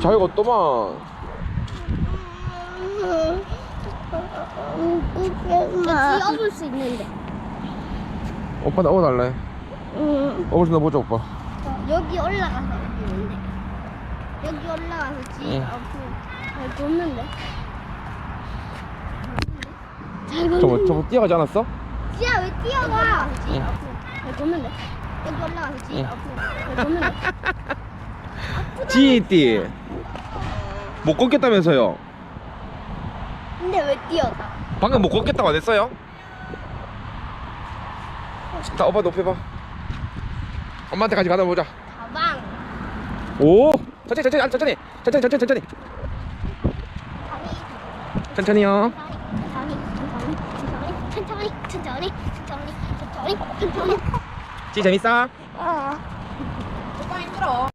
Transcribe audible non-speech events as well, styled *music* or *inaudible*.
잘 걷더만 뛰어볼 수 있는데. 오빠 나 업어달래 응. 업을 수 보자 오빠 여기 올라가서 있는데. 여기 올라가서 지 응. 앞으로 잘 걷는데. 잘 저거 걷는데. 저거 뛰어가지 않았어? 지야 왜 뛰어가? 지 응. 앞으로 잘 걷는데. 여기 올라가서 지 응. 앞으로 잘 걷는데. *laughs* 지띠 못 걷겠다면서요 근데 왜 뛰어가? 방금 못 걷겠다고 안 했어요? 자 오빠 높여봐 엄마한테 같이 가다 보자 가방. 오 천천히 천천히 아, 천천히 천천히 천천히 천천히 천천히요 천천히, 천천히, 천천히, 천천히, 천천히, 천천히, 천천히. 지 재밌어? 어. 오빠 힘들어.